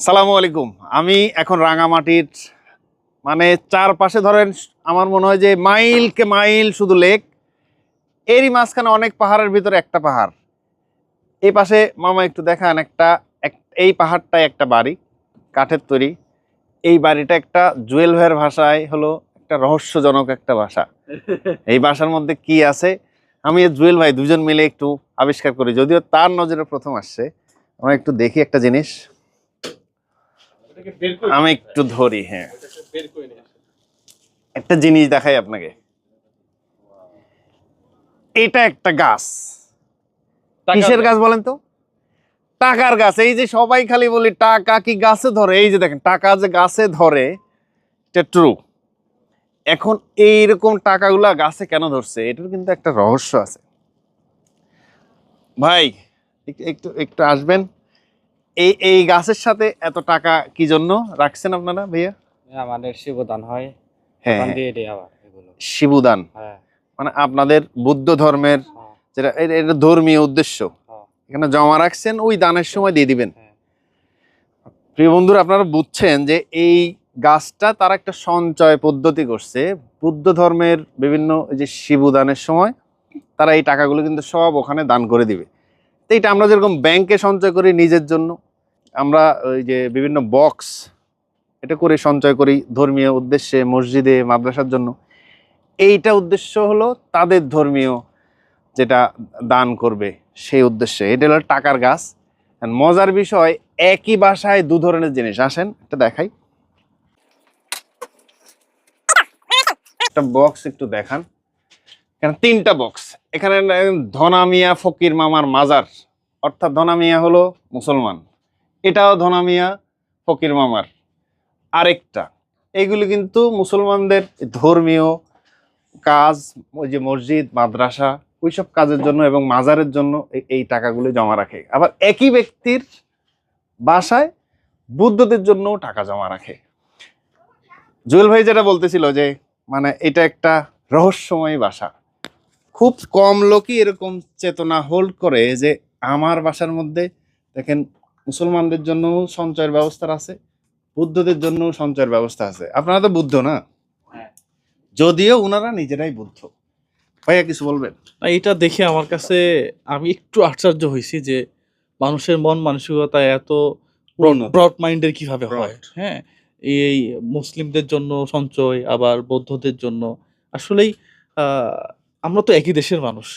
সালামু আলাইকুম। আমি এখন রাঙামাটির মানে চারপাশে ধরেন আমার মনে হয় যে মাইলকে মাইল শুধু লেক এরই মাঝখানে অনেক পাহাড়ের ভিতরে একটা পাহাড়। এই পাশে মামা একটু দেখান একটা এক- এই পাহাড়টাই একটা বাড়ি কাঠের তৈরি। এই বাড়িটা একটা জুয়েল ভাইয়ের ভাষায় হলো একটা রহস্যজনক একটা বাসা এই বাসার মধ্যে কি আছে? আমি জুয়েল ভাই দুজন মিলে একটু আবিষ্কার করি যদিও তার নজরে প্রথম আসছে। আমরা একটু দেখি একটা জিনিস। আমি একটু ধরি হ্যাঁ। একটা জিনিস দেখাই আপনাকে। এটা একটা গাছ। কিসের গাছ। বলেন তো? টাকার গাছ। এই যে সবাই খালি বলি টাকা কি গাছে ধরে? এই যে দেখেন টাকা যে গাছে ধরে এটা ট্রু এখন এইরকম টাকাগুলা গাছে কেন ধরছে? এটার কিন্তু একটা রহস্য আছে। ভাই একটু একটু আসবেন? এই এই গাছের সাথে এত টাকা কি জন্য রাখছেন আপনারা ভাইয়া? আমাদের শিবদান হয়। হ্যাঁ। শিবুদান? হ্যাঁ। মানে আপনাদের বুদ্ধ ধর্মের হ্যাঁ, যেটা এটা- ধর্মীয় উদ্দেশ্য। হ্যাঁ, এখানে জমা রাখছেন ওই দানের সময় দিয়ে দিবেন। প্রিয় বন্ধুরা আপনারা বুঝছেন যে এই গাছটা তারা একটা সঞ্চয় পদ্ধতি করছে। বুদ্ধ ধর্মের বিভিন্ন যে শিবুদানের সময় তারা এই টাকাগুলো কিন্তু সব ওখানে দান করে দিবে। তো এটা আমরা যেরকম ব্যাংকে সঞ্চয় করি নিজের জন্য আমরা ওই যে বিভিন্ন বক্স এটা করে সঞ্চয় করি ধর্মীয় উদ্দেশ্যে, মসজিদে, মাদ্রাসার জন্য। এইটা উদ্দেশ্য হলো তাদের ধর্মীয় যেটা দান করবে সেই উদ্দেশ্যে। এটা হলো টাকার গাছ। মজার বিষয়, একই বাসায় দু ধরনের জিনিস। আসেন, এটা দেখাই। একটা বক্স একটু দেখান। এখানে তিনটা বক্স এখানে ধনামিয়া ফকির মামার মাজার। অর্থাৎ ধনামিয়া হলো মুসলমান। এটাও ধনামিয়া ফকির মামার। আরেকটা, এগুলি কিন্তু মুসলমানদের ধর্মীয় কাজ, ওই যে মসজিদ, মাদ্রাসা, ওইসব কাজের জন্য এবং মাজারের জন্য এই- টাকাগুলো জমা রাখে। আবার একই ব্যক্তির বাসায় বুদ্ধদের জন্য টাকা জমা রাখে। জুয়েল ভাই যেটা বলতেছিল যে মানে এটা একটা রহস্যময় বাসা। খুব কম লোকই এরকম চেতনা হোল্ড করে যে, আমার বাসার মধ্যে দেখেন মুসলমানদের জন্য সঞ্চয়ের ব্যবস্থা আছে বুদ্ধদের জন্য সঞ্চয়ের ব্যবস্থা আছে। আপনারা তো বুদ্ধ না? হ্যাঁ। যদিও ওনারা নিজেরাই বুদ্ধ। ভাইয়া কিছু বলবেন? না, এটা দেখে আমার কাছে আমি একটু আশ্চর্য হয়েছি যে মানুষের মন মানসিকতা এত ব্রড মাইন্ডের কীভাবে হয়? হ্যাঁ এই মুসলিমদের জন্য সঞ্চয় আবার বৌদ্ধদের জন্য। আসলেই আহ, আমরা তো একই দেশের মানুষ।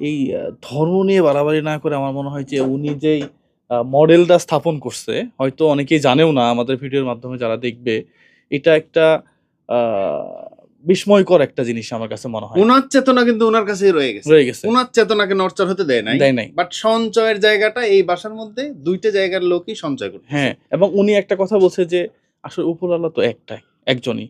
এই ধর্ম নিয়ে বাড়াবাড়ি না করে আমার মনে হয় যে উনি যেই মডেলটা স্থাপন করছে। হয়তো অনেকেই জানেও না আমাদের ভিডিওর মাধ্যমে যারা দেখবে এটা একটা বিস্ময়কর একটা জিনিস আমার কাছে মনে হয়। ওনার চেতনা কিন্তু ওনার কাছেই রয়ে গেছে। রয়ে গেছে। ওনার চেতনাকে নড়চড় হতে দেয় নাই। দেয় নাই। বাট সঞ্চয়ের জায়গাটা এই বাসার মধ্যে দুইটা জায়গার লোকই সঞ্চয় করতে হ্যাঁ এবং উনি একটা কথা বলছে যে আসলে উপরওয়ালা তো একটাই একজনই।